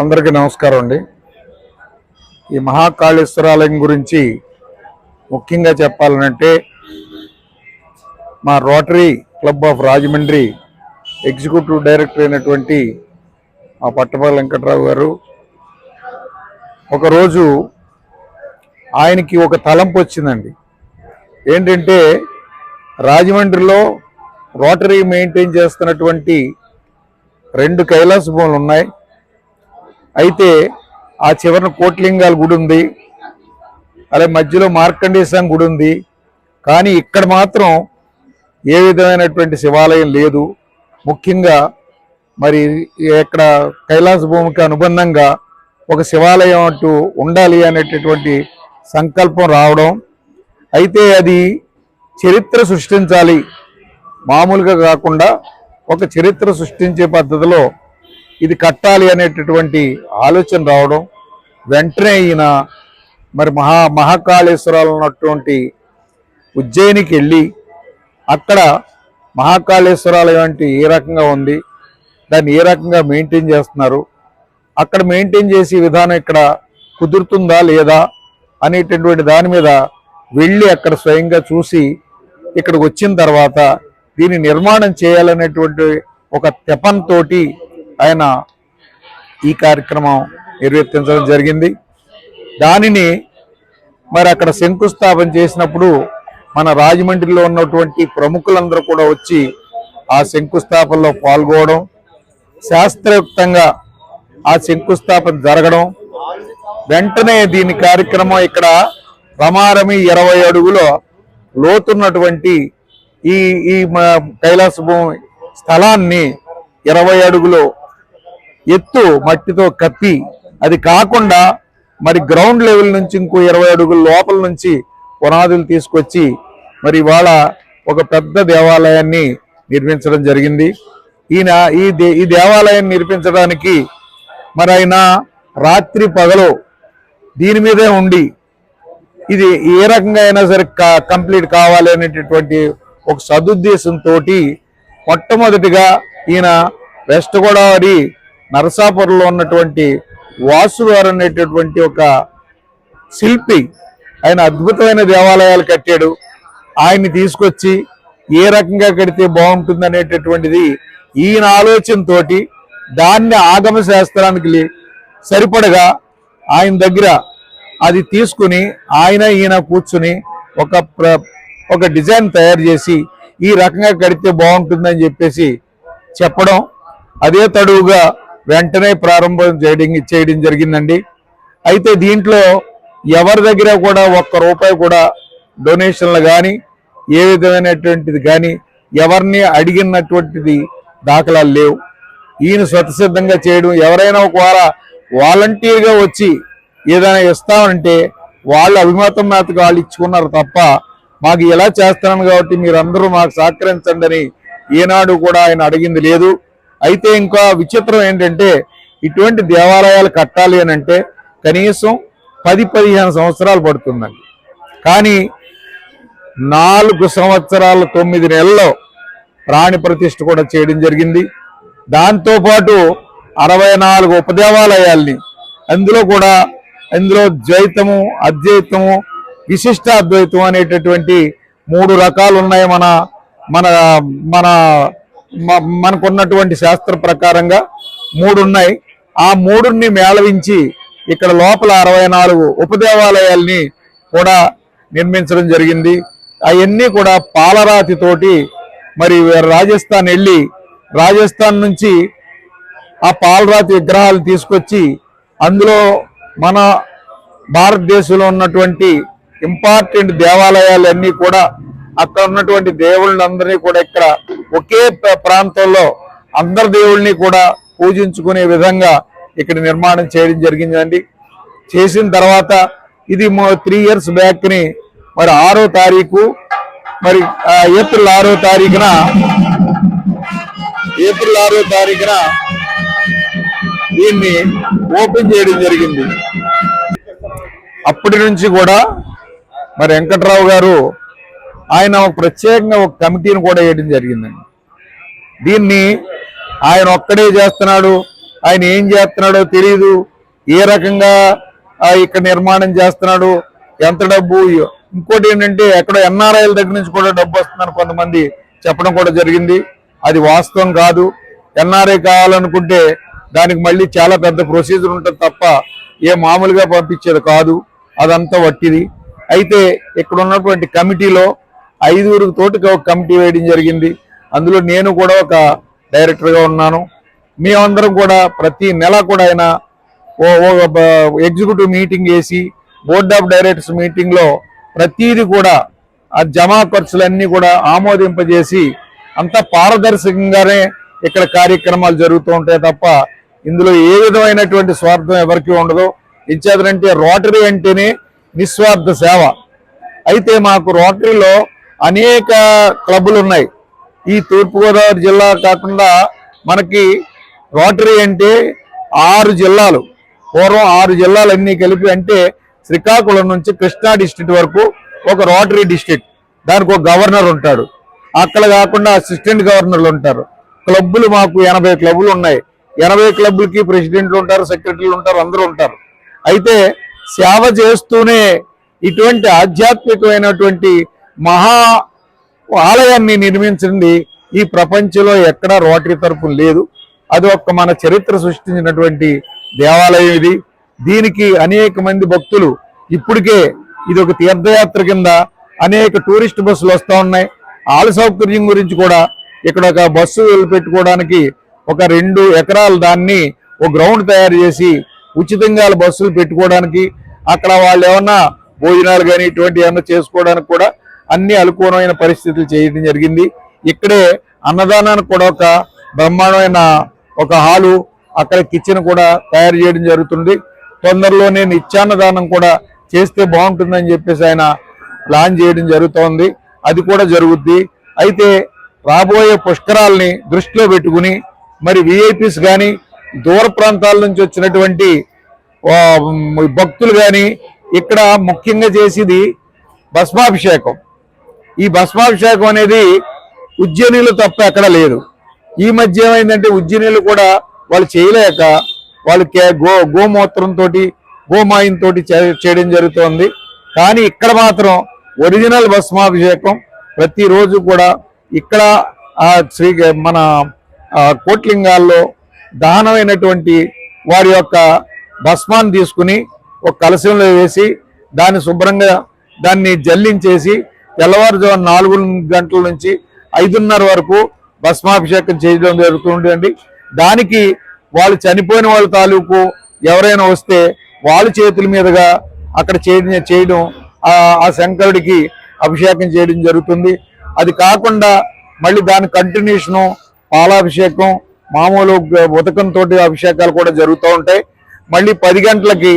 అందరికీ నమస్కారం అండి. ఈ మహాకాళేశ్వరాలయం గురించి ముఖ్యంగా చెప్పాలనంటే మా rotary club of Rajahmundry executive director అయినటువంటి మా పట్టపల్లి వెంకట్రావు గారు ఒకరోజు ఆయనకి ఒక తలంపు వచ్చిందండి. ఏంటంటే రాజమండ్రిలో రోటరీ మెయింటైన్ చేస్తున్నటువంటి రెండు కైలాస భూములు ఉన్నాయి. అయితే ఆ చివరిన కోట్లింగాల గుడి ఉంది. అలాగే మధ్యలో మార్కండేశం గుడి ఉంది. కానీ ఇక్కడ మాత్రం ఏ విధమైనటువంటి శివాలయం లేదు. ముఖ్యంగా మరి ఇక్కడ కైలాస భూమికి అనుబంధంగా ఒక శివాలయం అంటూ ఉండాలి అనేటటువంటి సంకల్పం రావడం. అయితే అది చరిత్ర సృష్టించాలి. మామూలుగా కాకుండా ఒక చరిత్ర సృష్టించే పద్ధతిలో ఇది కట్టాలి అనేటటువంటి ఆలోచన రావడం వెంటనే ఈయన మరి మహా మహాకాళేశ్వరాలు ఉన్నటువంటి ఉజ్జయినికి వెళ్ళి అక్కడ మహాకాళేశ్వరాలయం అంటే ఏ రకంగా ఉంది దాన్ని ఏ రకంగా మెయింటైన్ చేస్తున్నారు అక్కడ మెయింటైన్ చేసే విధానం ఇక్కడ కుదురుతుందా లేదా అనేటటువంటి దాని మీద వెళ్ళి అక్కడ స్వయంగా చూసి ఇక్కడికి వచ్చిన తర్వాత దీన్ని నిర్మాణం చేయాలనేటువంటి ఒక తెపంతోటి ఆయన ఈ కార్యక్రమం నిర్వర్తించడం జరిగింది. దానిని మరి అక్కడ శంకుస్థాపన చేసినప్పుడు మన రాజమండ్రిలో ఉన్నటువంటి ప్రముఖులందరూ కూడా వచ్చి ఆ శంకుస్థాపనలో పాల్గొనడం శాస్త్రయుక్తంగా ఆ శంకుస్థాపన జరగడం వెంటనే దీని కార్యక్రమం ఇక్కడ రమారమి ఇరవై అడుగుల లోతున్నటువంటి ఈ ఈ మ- కైలాస భూమి స్థలాన్ని ఇరవై అడుగులు ఎత్తు మట్టితో కప్పి అది కాకుండా మరి గ్రౌండ్ లెవెల్ నుంచి ఇంకో ఇరవై అడుగుల లోపల నుంచి పునాదులు తీసుకొచ్చి మరి ఇవాళ ఒక పెద్ద దేవాలయాన్ని నిర్మించడం జరిగింది. ఈయన ఈ దే ఈ దేవాలయాన్ని నిర్మించడానికి మరి ఆయన రాత్రి పగలు దీని మీదే ఉండి ఇది ఏ రకంగా అయినా సరే క- కంప్లీట్ కావాలి అనేటటువంటి ఒక సదుద్దేశంతో మొట్టమొదటిగా ఈయన వెస్ట్ గోదావరి నరసాపురంలో ఉన్నటువంటి వాసు గారు అనేటటువంటి ఒక శిల్పి. ఆయన అద్భుతమైన దేవాలయాలు కట్టాడు. ఆయన్ని తీసుకొచ్చి ఏ రకంగా కడితే బాగుంటుంది అనేటటువంటిది ఈయన ఆలోచనతోటి దాన్ని ఆగమ శాస్త్రానికి లే- సరిపడగా ఆయన దగ్గర అది తీసుకుని ఆయన ఈయన కూర్చుని ఒక ప్ర- ఒక డిజైన్ తయారు చేసి ఈ రకంగా కడితే బాగుంటుందని చెప్పేసి చెప్పడం. అదే తడువుగా వెంటనే ప్రారంభం చేయడం చేయడం జరిగిందండి. అయితే దీంట్లో ఎవరి దగ్గర కూడా ఒక్క రూపాయి కూడా డొనేషన్లు కానీ ఏ విధమైనటువంటిది కానీ ఎవరిని అడిగినటువంటిది దాఖలాలు లేవు. ఈయన స్వతసిద్ధంగా చేయడం ఎవరైనా ఒకవేళ వాలంటీర్గా వచ్చి ఏదైనా ఇస్తామంటే వాళ్ళు అభిమతం మేతకు వాళ్ళు ఇచ్చుకున్నారు తప్ప మాకు ఇలా చేస్తున్నాను కాబట్టి మీరందరూ మాకు సహకరించండి అని ఏనాడు కూడా ఆయన అడిగింది లేదు. అయితే ఇంకా విచిత్రం ఏంటంటే ఇటువంటి దేవాలయాలు కట్టాలి అని అంటే కనీసం పది పదిహేను సంవత్సరాలు పడుతుందండి. కానీ నాలుగు సంవత్సరాల తొమ్మిది నెలల్లో ప్రాణి ప్రతిష్ఠ కూడా చేయడం జరిగింది. దాంతోపాటు అరవై నాలుగు ఉపదేవాలయాల్ని అందులో కూడా అందులో ద్వైతము అద్వైతము విశిష్ట అద్వైతం అనేటటువంటి మూడు రకాలు ఉన్నాయి మన మన మన మనకున్నటువంటి శాస్త్ర ప్రకారంగా మూడు ఉన్నాయి ఆ మూడుని మేళవించి ఇక్కడ లోపల అరవై నాలుగు ఉపదేవాలయాల్ని కూడా నిర్మించడం జరిగింది. అవన్నీ కూడా పాలరాతితోటి మరి రాజస్థాన్ వెళ్ళి రాజస్థాన్ నుంచి ఆ పాలరాతి విగ్రహాలు తీసుకొచ్చి అందులో మన భారతదేశంలో ఉన్నటువంటి ఇంపార్టెంట్ దేవాలయాలన్నీ కూడా అక్కడ ఉన్నటువంటి దేవుళ్ళందరినీ కూడా ఇక్కడ ఒకే ప్రాంతంలో అందరి దేవుళ్ళని కూడా పూజించుకునే విధంగా ఇక్కడ నిర్మాణం చేయడం జరిగిందండి. చేసిన తర్వాత ఇది త్రీ ఇయర్స్ బ్యాక్ని మరి ఆరో తారీఖు మరి ఏప్రిల్ ఆరో తారీఖున ఏప్రిల్ ఆరో తారీఖున దీన్ని ఓపెన్ చేయడం జరిగింది. అప్పటి నుంచి కూడా మరి వెంకట్రావు గారు ఆయన ఒక ప్రత్యేకంగా ఒక కమిటీని కూడా వేయడం జరిగిందండి దీన్ని ఆయన ఒక్కడే చేస్తున్నాడు. ఆయన ఏం చేస్తున్నాడో తెలియదు ఏ రకంగా ఇక్కడ నిర్మాణం చేస్తున్నాడు ఎంత డబ్బు ఇంకోటి ఏంటంటే ఎక్కడ ఎన్ఆర్ఐల దగ్గర నుంచి కూడా డబ్బు వస్తుందని కొంతమంది చెప్పడం కూడా జరిగింది. అది వాస్తవం కాదు. ఎన్ఆర్ఐ కావాలనుకుంటే దానికి మళ్ళీ చాలా పెద్ద ప్రొసీజర్ ఉంటుంది తప్ప ఏ మామూలుగా పంపించేది కాదు. అదంతా వట్టిది. అయితే ఇక్కడ ఉన్నటువంటి కమిటీలో ఐదుగురు తోటికి ఒక కమిటీ వేయడం జరిగింది. అందులో నేను కూడా ఒక డైరెక్టర్గా ఉన్నాను. మేమందరం కూడా ప్రతి నెల కూడా ఆయన ఓ ఎగ్జిక్యూటివ్ మీటింగ్ వేసి బోర్డ్ ఆఫ్ డైరెక్టర్స్ మీటింగ్లో ప్రతీది ప్రతిదీ కూడా ఆ జమా ఖర్చులన్నీ కూడా ఆమోదింపజేసి అంత పారదర్శకంగానే ఇక్కడ కార్యక్రమాలు జరుగుతూ ఉంటాయి తప్ప ఇందులో ఏ విధమైనటువంటి స్వార్థం ఎవరికి ఉండదు. ఇచ్చేదంటే రోటరీ అంటేనే నిస్వార్థ సేవ. అయితే మాకు రోటరీలో అనేక క్లబ్బులు ఉన్నాయి. ఈ తూర్పుగోదావరి జిల్లా కాకుండా మనకి రోటరీ అంటే ఆరు జిల్లాలు. పూర్వం ఆరు జిల్లాలన్నీ కలిపి అంటే శ్రీకాకుళం నుంచి కృష్ణా డిస్ట్రిక్ట్ వరకు ఒక రోటరీ డిస్టిక్ దానికి ఒక గవర్నర్ ఉంటాడు. అక్కడ కాకుండా అసిస్టెంట్ గవర్నర్లు ఉంటారు. క్లబ్బులు మాకు ఎనభై క్లబ్బులు ఉన్నాయి. ఎనభై క్లబ్బులకి ప్రెసిడెంట్లు ఉంటారు సెక్రటరీలు ఉంటారు అందరూ ఉంటారు. అయితే సేవ చేస్తూనే ఇటువంటి ఆధ్యాత్మికమైనటువంటి మహా ఆలయాన్ని నిర్మించండి ఈ ప్రపంచంలో ఎక్కడా రోటరీ తరపు లేదు. అది ఒక్క మన చరిత్ర సృష్టించినటువంటి దేవాలయం ఇది. దీనికి అనేక మంది భక్తులు ఇప్పటికే ఇది ఒక తీర్థయాత్ర కింద అనేక టూరిస్ట్ బస్సులు వస్తూ ఉన్నాయి. ఆల సౌకర్యం గురించి కూడా ఇక్కడ ఒక బస్సు పెట్టుకోవడానికి ఒక రెండు ఎకరాలు దాన్ని ఒక గ్రౌండ్ తయారు చేసి ఉచితంగా బస్సులు పెట్టుకోవడానికి అక్కడ వాళ్ళు ఏమన్నా భోజనాలు కానీ ఇటువంటి ఏమన్నా చేసుకోవడానికి కూడా అన్ని అనుకూలమైన పరిస్థితులు చేయడం జరిగింది. ఇక్కడే అన్నదానానికి కూడా ఒక బ్రహ్మాండమైన ఒక హాలు అక్కడ కిచెన్ కూడా తయారు చేయడం జరుగుతుంది. తొందరలోనే నిత్యాన్నదానం కూడా చేస్తే బాగుంటుందని చెప్పేసి ఆయన ప్లాన్ చేయడం జరుగుతోంది. అది కూడా జరుగుద్ది. అయితే రాబోయే పుష్కరాల్ని దృష్టిలో పెట్టుకుని మరి విఐపీస్ కానీ దూర ప్రాంతాల నుంచి వచ్చినటువంటి భక్తులు కానీ ఇక్కడ ముఖ్యంగా చేసేది భస్మాభిషేకం. ఈ భస్మాభిషేకం అనేది ఉజ్జయినీలు తప్ప ఎక్కడ లేదు. ఈ మధ్య ఏమైందంటే ఉజ్జయినీలు కూడా వాళ్ళు చేయలేక వాళ్ళు గో గోమూత్రంతో గోమాయంతో చేయడం జరుగుతోంది. కానీ ఇక్కడ మాత్రం ఒరిజినల్ భస్మాభిషేకం ప్రతిరోజు కూడా ఇక్కడ శ్రీ మన కోట్లింగాల్లో దహనమైనటువంటి వారి యొక్క భస్మాన్ని తీసుకుని ఒక కలశంలో వేసి దాన్ని శుభ్రంగా దాన్ని జల్లించేసి తెల్లవారుజాము నాలుగు గంటల నుంచి ఐదున్నర వరకు భస్మాభిషేకం చేయడం జరుగుతుండండి దానికి వాళ్ళు చనిపోయిన వాళ్ళ తాలూకు ఎవరైనా వస్తే వాళ్ళ చేతుల మీదుగా అక్కడ చేయడం చేయడం ఆ- శంకరుడికి అభిషేకం చేయడం జరుగుతుంది. అది కాకుండా మళ్ళీ దాని కంటిన్యూషను పాలాభిషేకం మామూలు ఉతకంతో అభిషేకాలు కూడా జరుగుతూ ఉంటాయి. మళ్ళీ పది గంటలకి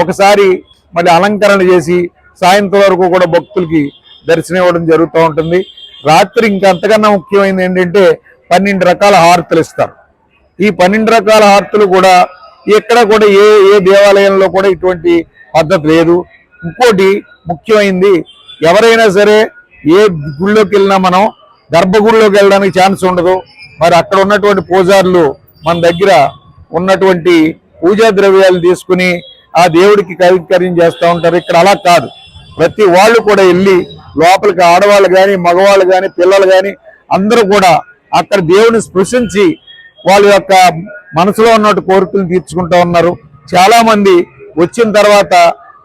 ఒకసారి మళ్ళీ అలంకరణ చేసి సాయంత్రం వరకు కూడా భక్తులకి దర్శనం ఇవ్వడం జరుగుతూ ఉంటుంది. రాత్రి ఇంకా అంతకన్నా ముఖ్యమైనది ఏంటంటే పన్నెండు రకాల హారతులు ఇస్తారు. ఈ పన్నెండు రకాల హారతులు కూడా ఎక్కడ కూడా ఏ ఏ దేవాలయంలో కూడా ఇటువంటి పద్ధతి లేదు. ఇంకోటి ముఖ్యమైంది ఎవరైనా సరే ఏ గుళ్ళోకి వెళ్ళినా మనం గర్భగుడిలోకి వెళ్ళడానికి ఛాన్స్ ఉండదు. మరి అక్కడ ఉన్నటువంటి పూజారులు మన దగ్గర ఉన్నటువంటి పూజా ద్రవ్యాలు తీసుకుని ఆ దేవుడికి కైంకర్యం చేస్తూ ఉంటారు. ఇక్కడ అలా కాదు. ప్రతి వాళ్ళు కూడా వెళ్ళి లోపలికి ఆడవాళ్ళు కానీ మగవాళ్ళు కానీ పిల్లలు కానీ అందరూ కూడా అక్కడ దేవుని స్పృశించి వాళ్ళ యొక్క మనసులో ఉన్నట్టు కోరికలు తీర్చుకుంటూ ఉన్నారు. చాలామంది వచ్చిన తర్వాత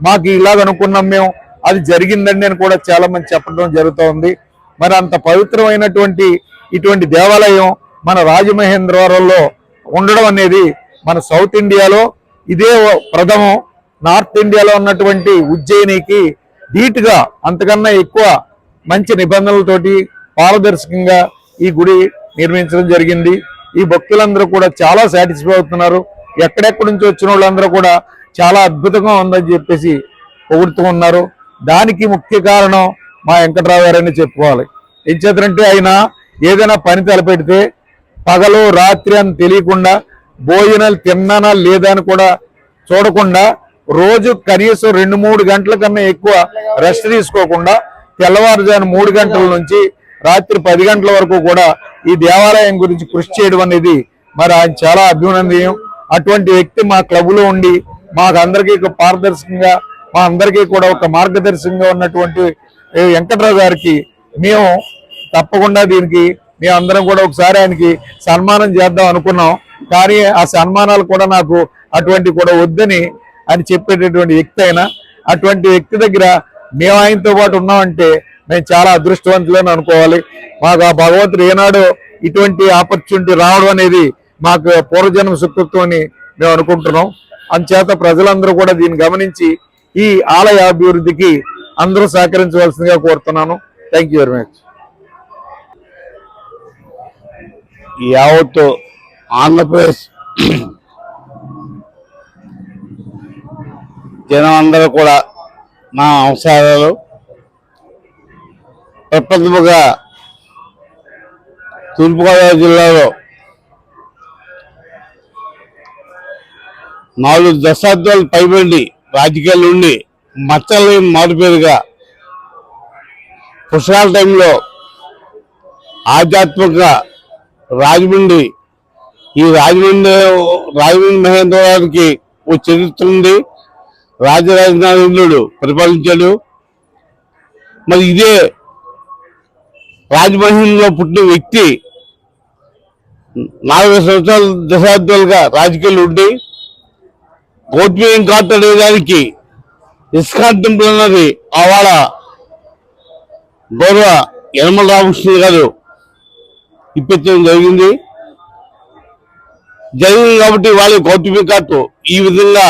మాకు ఇలాగ అనుకున్నాం మేము అది జరిగిందండి అని కూడా చాలామంది చెప్పడం జరుగుతూ ఉంది. మరి అంత పవిత్రమైనటువంటి ఇటువంటి దేవాలయం మన రాజమహేంద్రవరంలో ఉండడం అనేది మన సౌత్ ఇండియాలో ఇదే ప్రథమం. నార్త్ ఇండియాలో ఉన్నటువంటి ఉజ్జయినికి ధీటుగా అంతకన్నా ఎక్కువ మంచి నిబంధనలతోటి పారదర్శకంగా ఈ గుడి నిర్మించడం జరిగింది. ఈ భక్తులందరూ కూడా చాలా సాటిస్ఫై అవుతున్నారు. ఎక్కడెక్కడి నుంచి వచ్చిన వాళ్ళందరూ కూడా చాలా అద్భుతంగా ఉందని చెప్పేసి పొగుడుతూ ఉన్నారు. దానికి ముఖ్య కారణం మా వెంకట్రావు గారని చెప్పుకోవాలి. ఏం చేతనంటే ఆయన ఏదైనా పని తలపెడితే పగలు రాత్రి అని తెలియకుండా భోజనాలు తిన్నానా లేదా అని కూడా చూడకుండా రోజు కనీసం రెండు మూడు గంటల కన్నా ఎక్కువ రెస్ట్ తీసుకోకుండా తెల్లవారుజాము మూడు గంటల నుంచి రాత్రి పది గంటల వరకు కూడా ఈ దేవాలయం గురించి కృషి చేయడం అనేది మరి ఆయన చాలా అభినందనీయం. అటువంటి వ్యక్తి మా క్లబ్లో ఉండి మాకు అందరికీ ఒక పారదర్శకంగా మా అందరికీ కూడా ఒక మార్గదర్శకంగా ఉన్నటువంటి వెంకట్రావు గారికి మేము తప్పకుండా దీనికి మేము అందరం కూడా ఒకసారి ఆయనకి సన్మానం చేద్దాం అనుకున్నాం. కానీ ఆ సన్మానాలు కూడా నాకు అటువంటి కూడా వద్దని అని చెప్పేటటువంటి వ్యక్తి అయినా అటువంటి వ్యక్తి దగ్గర మేము ఆయనతో పాటు ఉన్నామంటే మేము చాలా అదృష్టవంతులని అనుకోవాలి. మాకు ఆ భగవంతుడు ఏనాడు ఇటువంటి ఆపర్చునిటీ రావడం అనేది మాకు పూర్వజన్మ సుకృత్వం అని మేము అనుకుంటున్నాం. అందుచేత ప్రజలందరూ కూడా దీన్ని గమనించి ఈ ఆలయ అభివృద్ధికి అందరూ సహకరించవలసిందిగా కోరుతున్నాను. థ్యాంక్ యూ వెరీ మచ్ యావత్తు ఆంధ్రప్రదేశ్ జనం అందరూ కూడా నా అవసరాలు ప్రప్రథముగా తూర్పుగోదావరి జిల్లాలో నాలుగు దశాబ్దాలు పైబడి రాజకీయాలు ఉండి మచ్చలేని మారుపేరుగా పుష్కరాల టైంలో ఆధ్యాత్మిక రాజమండ్రి ఈ రాజమండ్రి రాజమండ్రి మహేంద్రవరానికి ఓ చరిత్ర ఉంది. రాజరాజనాథుడు పరిపాలించాడు మరి ఇదే రాజమహేంద్రలో పుట్టిన వ్యక్తి నాలుగు సంవత్సరాల దశాబ్దాలుగా రాజకీయాలు ఉండి కోట్మీయం ఘాట్ అనేదానికి ఇస్కాన్ టెంపుల్ అన్నది ఆవాడ గౌరవ యనమల రామకృష్ణ గారు ఇప్పించడం జరిగింది. జరిగింది కాబట్టి వాళ్ళ కౌతుమి కార్డు ఈ విధంగా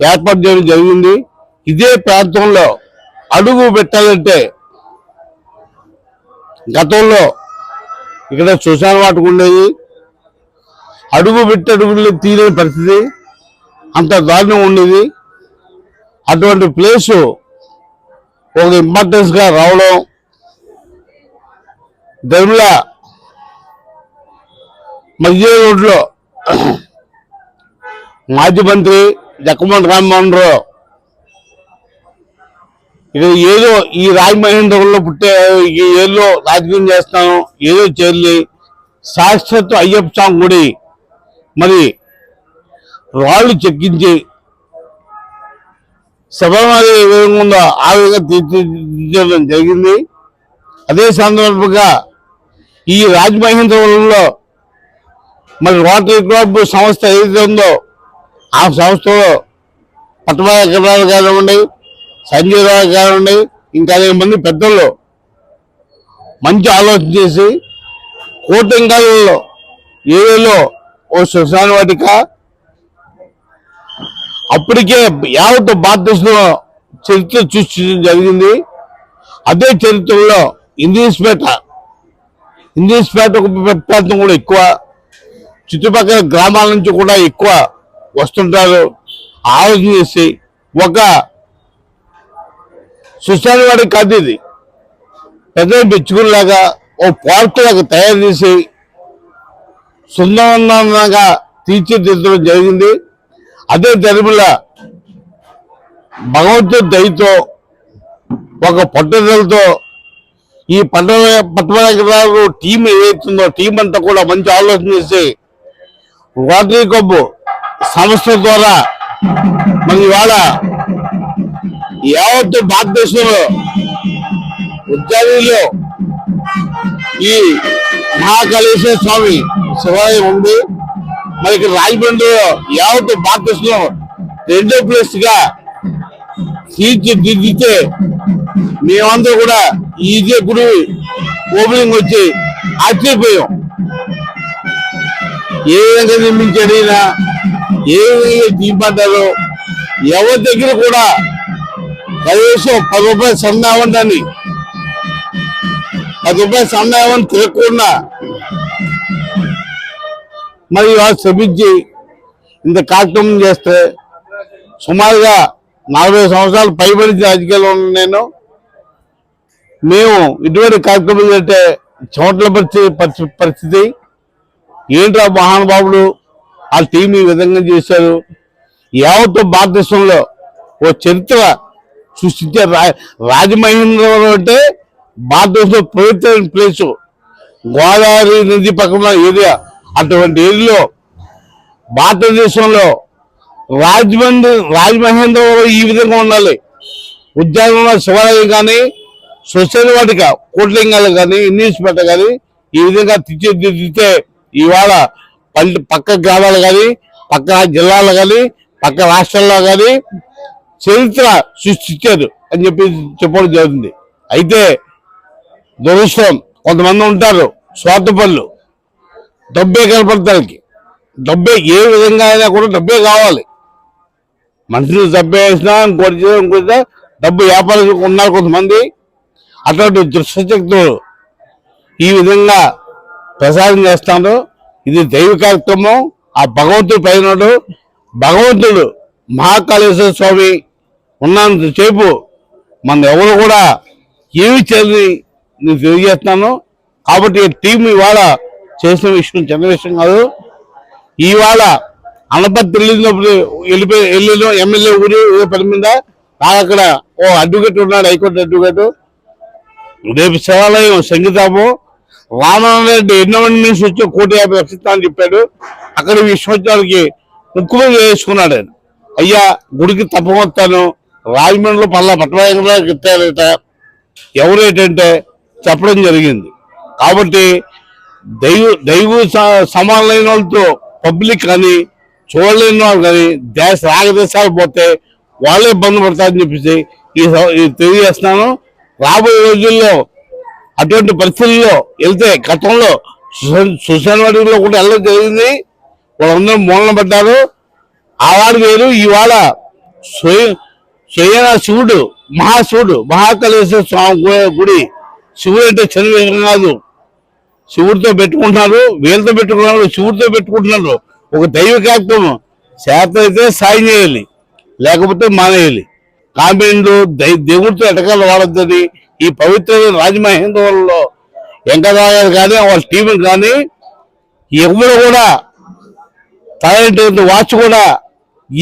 ఏర్పాటు చేయడం జరిగింది. ఇదే ప్రాంతంలో అడుగు పెట్టాలంటే గతంలో ఇక్కడ శ్మశాన వాటకు ఉండేది. అడుగు పెట్టి అడుగులు తీరని పరిస్థితి. అంత దారుణం ఉండేది. అటువంటి ప్లేసు ఒక ఇంపార్టెన్స్గా రావడం ధర్మల మధ్య రోడ్లో మాజీ మంత్రి జక్కమోహన్ రామ్మోహన్ రావు ఇక ఏదో ఈ రాజమహేంద్రంలో పుట్టే ఈ ఏదో రాజకీయం చేస్తాను ఏదో చేరి శాశ్వత అయ్యప్ప స్వామి గుడి. మరి రాళ్ళు చెక్కించి శబరిమల ఏ విధంగా ఉందో ఆ విధంగా తీర్చిదిద్దడం జరిగింది. అదే సందర్భంగా ఈ రాజమహేంద్రవరంలో మరి రోటరీ క్లబ్ సంస్థ ఏదైతే ఉందో ఆ సంస్థలో పట్టభద్ర కానివ్వండి సంజయ్ కానివ్వండి ఇంకా అనేక మంది పెద్దలు మంచి ఆలోచన చేసి కోటంగాలలో ఏరియాలో ఓ శ్మశాన వాటిక అప్పటికే యావత్ భారతదేశంలో చరిత్ర సృష్టించడం జరిగింది. అదే చరిత్రలో ఇంద్రీస్పేట ఇంద్రీస్పేట ఒక ప్రాంతం కూడా ఎక్కువ చుట్టుపక్కల గ్రామాల నుంచి కూడా ఎక్కువ వస్తుంటారు. ఆలోచన చేసి ఒక సుశాన్ వాడికి కాదు ఇది. పెద్ద మెచ్చుకునేలాగా ఓ పార్క్ లాగా తయారు చేసి సుందరంగా తీర్చిదిద్దడం జరిగింది. అదే ధర్మల భగవంతుడి దయతో ఒక పట్టుదలతో ఈ పట్ట పట్టణ టీం ఏదైతుందో టీం అంతా కూడా మంచి ఆలోచన చేసి రోటరీ కొబ్బు సంస్థ ద్వారా మరి ఇవాళ యావత్ భారతదేశంలో ఉద్యానంలో ఈ మహాకాళేశ్వర స్వామి శివాలయం ఉంది. మరి ఇక్కడ రాజమండ్రిలో యావత్ భారతదేశంలో రెండో ప్లేస్గా తీర్చిదిద్దితే మేమందరూ కూడా ఈజీ గుడి ఓపెనింగ్ వచ్చి ఆశ్చర్యపోయాం. ఏ విధంగా నిర్మించాడు ఈయన? ఏ విధంగా తీపడ్డారో ఎవరి దగ్గర కూడా కనీసం పది రూపాయలు సందావంటాన్ని పది రూపాయలు సందావం తిరగకుండా మరి వాళ్ళు శ్రమించి ఇంత కార్యక్రమం చేస్తే సుమారుగా నలభై సంవత్సరాలు పైబడి రాజకీయాల్లో నేను. మేము ఇటువంటి కార్యక్రమం అంటే చోట్ల పరిస్థితి పరిస్థితి- పరిస్థితి. ఏంట్రా మహానుభావులు ఆ టీం ఈ విధంగా చేశారు. యావత్ భారతదేశంలో ఓ చరిత్ర సృష్టించే రా రాజమహేంద్రవరం అంటే భారతదేశంలో పవిత్రమైన ప్లేసు గోదావరి నది పక్కన ఏరియా. అటువంటి ఏరియాలో భారతదేశంలో రాజమండ్రి రాజమహేంద్రవరం ఈ విధంగా ఉండాలి. ఉద్యానవన శివాలయం కానీ సొసైటీ వాటిక కోట్లింగాలు కానీ ఇంగ్లీష్పేట కానీ ఈ విధంగా తీర్చిదిద్దితే ఇవాళ పల్లె పక్క గ్రామాలు కానీ పక్క జిల్లాలు కానీ పక్క రాష్ట్రాల్లో కానీ చరిత్ర సృష్టించారు అని చెప్పి చెప్పడం జరుగుతుంది. అయితే దురదృష్టం కొంతమంది ఉంటారు స్వార్థపరులు. డబ్బే కనపడతానికి. డబ్బే ఏ విధంగా అయినా కూడా డబ్బే కావాలి. మనుషులు డబ్బే వేసినా ఇంకోటి చేసినా, ఇంకోటి డబ్బు వ్యాపారం ఉన్నారు కొంతమంది. అటువంటి దుష్టశక్తులు ఈ విధంగా ప్రసారం చేస్తాను. ఇది దైవ కార్యక్రమం. ఆ భగవంతుడు పైనడు భగవంతుడు మహాకాళేశ్వర స్వామి ఉన్నంత సేపు మన ఎవరు కూడా ఏమి చేయని నేను తెలియజేస్తున్నాను. కాబట్టి టీం ఇవాళ చేసిన విషయం చిన్న విషయం కాదు. ఇవాళ అనపతి వెళ్ళినప్పుడు వెళ్ళిపోయి వెళ్ళిన ఎమ్మెల్యే ఊరి పని మీద నాకు అక్కడ ఓ అడ్వకేట్ ఉన్నాడు హైకోర్టు అడ్వకేట్. రేపు శివాలయం సంగీతాము రామారెడ్డి ఎన్నోమంది నుంచి వచ్చి కోటి యాభై లక్షలు అని చెప్పాడు. అక్కడ విశ్వవిద్యాలయానికి ముఖ్యమంత్రి వేసుకున్నాడు ఆయన. అయ్యా గుడికి తప్పమొత్తాను రాజమండ్రిలో పల్లా పట్టణంలో ఎత్తారట. ఎవరేటంటే చెప్పడం జరిగింది. కాబట్టి దైవ దైవ స- సమానమైన వాళ్ళతో పబ్లిక్ కానీ చూడలేని వాళ్ళు కానీ దేశ రాగదేశాలు పోతే వాళ్ళే ఇబ్బంది పడతారని చెప్పేసి ఈ తెలియజేస్తున్నాను. రాబోయే రోజుల్లో అటువంటి పరిస్థితుల్లో వెళ్తే గతంలో సుశాన్ వాడిలో కూడా వెళ్ళడం జరిగింది. వాళ్ళందరూ మూలన పడ్డారు. ఆవాడు వేరు ఇవాళ స్వయం స్వయన శివుడు మహాశివుడు మహాకలేశ్వర స్వామి గుడి శివుడు అంటే చిన్న విషయం కాదు శివుడితో పెట్టుకుంటున్నారు. వీళ్ళతో పెట్టుకున్నారు. శివుడితో పెట్టుకుంటున్నారు. ఒక దైవ కార్యక్రమం. చేత అయితే సాయం చేయాలి. లేకపోతే మానేయాలి. కామెంట్లు దై దేవుడితో ఎటకాలు వాడద్దని ఈ పవిత్రమైన రాజమహేంద్రవరంలో వెంకటరాయలు కానీ వాళ్ళ టీములు కానీ ఎవరు కూడా తలైనటువంటి వాచ్ కూడా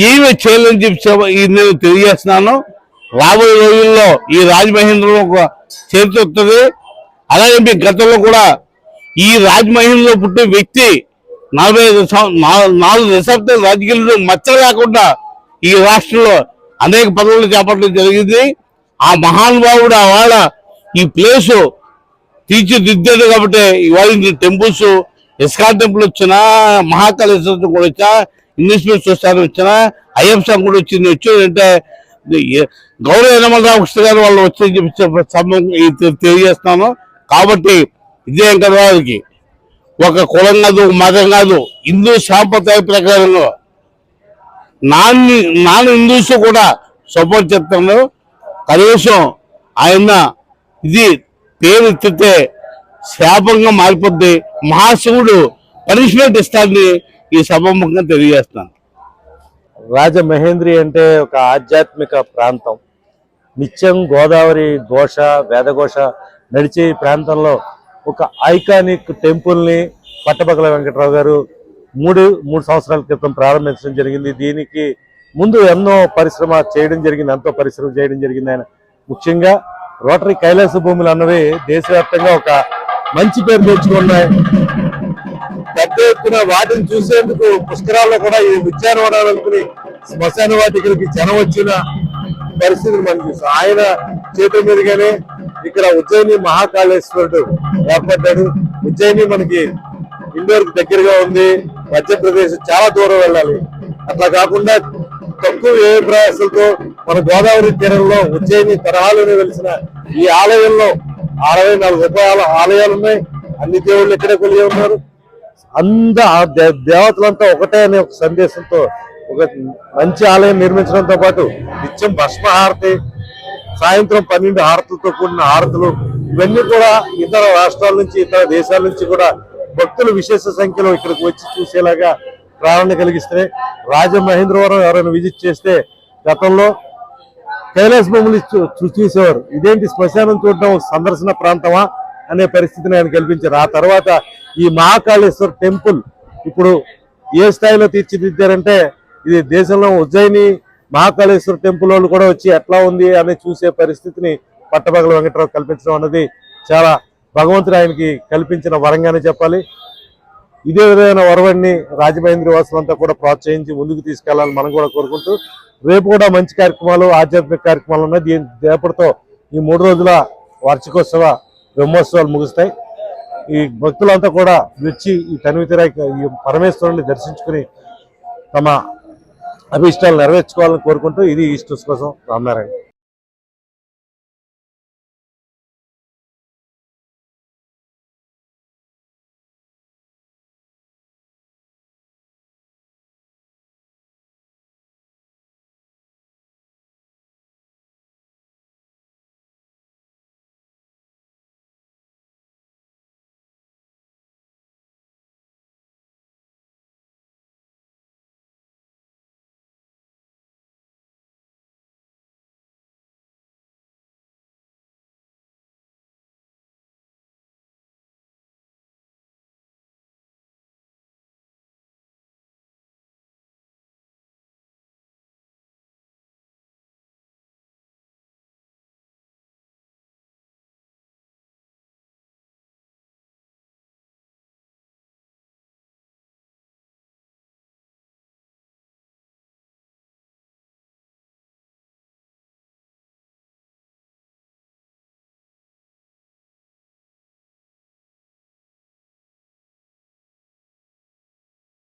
ఏమి చేయలేని చెప్పి నేను తెలియజేస్తున్నాను. రాబోయే రోజుల్లో ఈ రాజమహేంద్రం ఒక చరిత్ర వస్తుంది. అలాగే మీ గతంలో కూడా ఈ రాజమహేంద్రలో పుట్టిన వ్యక్తి నలభై ఐదు నాలుగు దశాబ్దాలు రాజకీయాలు మచ్చ లేకుండా ఈ రాష్ట్రంలో అనేక పదవులు చేపట్టడం జరిగింది. ఆ మహానుభావుడు ఆవాడ ఈ ప్లేసు తీర్చిదిద్దాడు కాబట్టి ఇవాళ టెంపుల్స్ ఇస్కాన్ టెంపుల్ వచ్చినా మహాకాళేశ్వరం కూడా వచ్చినా ఇంగ్లీష్ మీడియం చూస్తాను వచ్చినా అయ్యప్ప కూడా వచ్చింది. వచ్చేదంటే గౌరవ యనమల రామకృష్ణ గారు వాళ్ళు వచ్చి చెప్పి సంబంధం తెలియజేస్తున్నాను. కాబట్టి ఇదేమంటే వాళ్ళకి ఒక కులం కాదు మతం కాదు హిందూ సాంప్రదాయ ప్రకారంగా నాన్ నాన్ హిందూస్ కూడా సపోర్ట్ చెప్తున్నారు కనీసం ఆయన ఇది పేరు ఎత్తితే శాపంగా మారిపోద్ది. మహాశివుడు పనిష్మెంట్ ఇస్తాడని ఈ సభముఖంగా తెలియజేస్తాను రాజమహేంద్రి అంటే ఒక ఆధ్యాత్మిక ప్రాంతం. నిత్యం గోదావరి ఘోష వేదఘోష నడిచే ఈ ప్రాంతంలో ఒక ఐకానిక్ టెంపుల్ని పట్టపగల వెంకట్రావు గారు మూడు మూడు సంవత్సరాల క్రితం ప్రారంభించడం జరిగింది. దీనికి ముందు ఎన్నో పరిశ్రమ చేయడం జరిగింది ఎంతో పరిశ్రమ చేయడం జరిగింది ఆయన. ముఖ్యంగా రోటరీ కైలాస భూములు అన్నవి దేశవ్యాప్తంగా ఒక మంచి పేరు తెచ్చుకున్నాయి పెద్ద ఎత్తున వాటిని చూసేందుకు పుష్కరాల్లో కూడా ఈ ఉద్యానవనాలు అనుకుని శ్మశాన వాటికలకి జనం వచ్చిన పరిస్థితిని మనం చూసాం. ఆయన చేతుల మీదుగానే ఇక్కడ ఉజ్జయిని మహాకాళేశ్వరుడు ఏర్పడ్డాడు. ఉజ్జయిని మనకి ఇండోర్ దగ్గరగా ఉంది. మధ్యప్రదేశ్ చాలా దూరం వెళ్ళాలి. అట్లా కాకుండా తక్కువ వ్యయ ప్రయాసంతో మన గోదావరి తీరంలో ఉజ్జయిని తరహాలోనే వెలిసిన ఈ ఆలయంలో అరవై నాలుగు రూపాయల ఆలయాలు ఉన్నాయి. అన్ని దేవుళ్ళు ఇక్కడే కొలిగి ఉన్నారు. అంద దే- దేవతలంతా ఒకటే అనే ఒక సందేశంతో ఒక మంచి ఆలయం నిర్మించడంతో పాటు నిత్యం భస్మ హారతి సాయంత్రం పన్నెండు హారతులతో కూడిన హారతులు ఇవన్నీ కూడా ఇతర రాష్ట్రాల నుంచి ఇతర దేశాల నుంచి కూడా భక్తులు విశేష సంఖ్యలో ఇక్కడికి వచ్చి చూసేలాగా ప్రేరణ కలిగిస్తున్నాయి. రాజమహేంద్రవరం ఎవరైనా విజిట్ చేస్తే గతంలో కైలాస భూములు చూసేవారు. ఇదేంటి శ్మశానం చూడడం సందర్శన ప్రాంతమా అనే పరిస్థితిని ఆయన కల్పించారు. ఆ తర్వాత ఈ మహాకాళేశ్వర్ టెంపుల్ ఇప్పుడు ఏ స్థాయిలో తీర్చిదిద్దారంటే ఇది దేశంలో ఉజ్జయిని మహాకాళేశ్వర టెంపుల్ వాళ్ళు కూడా వచ్చి ఎట్లా ఉంది అని చూసే పరిస్థితిని పట్టపగల వెంకటరావు కల్పించడం అన్నది చాలా భగవంతుడు ఆయనకి కల్పించిన వరంగానే చెప్పాలి. ఇదే విధమైన వరవడిని రాజమహేంద్రి వాసులంతా కూడా ప్రోత్సహించి ముందుకు తీసుకెళ్ళాలని మనం కూడా కోరుకుంటూ రేపు కూడా మంచి కార్యక్రమాలు ఆధ్యాత్మిక కార్యక్రమాలు ఉన్నాయి. దీని రేపటితో ఈ మూడు రోజుల వార్షికోత్సవ బ్రహ్మోత్సవాలు ముగుస్తాయి. ఈ భక్తులంతా కూడా వచ్చి ఈ తనివితీరా ఈ పరమేశ్వరుని దర్శించుకుని తమ అభిష్టాలు నెరవేర్చుకోవాలని కోరుకుంటూ ఇది ఈస్టర్స్ కోసం రామనారాయణ.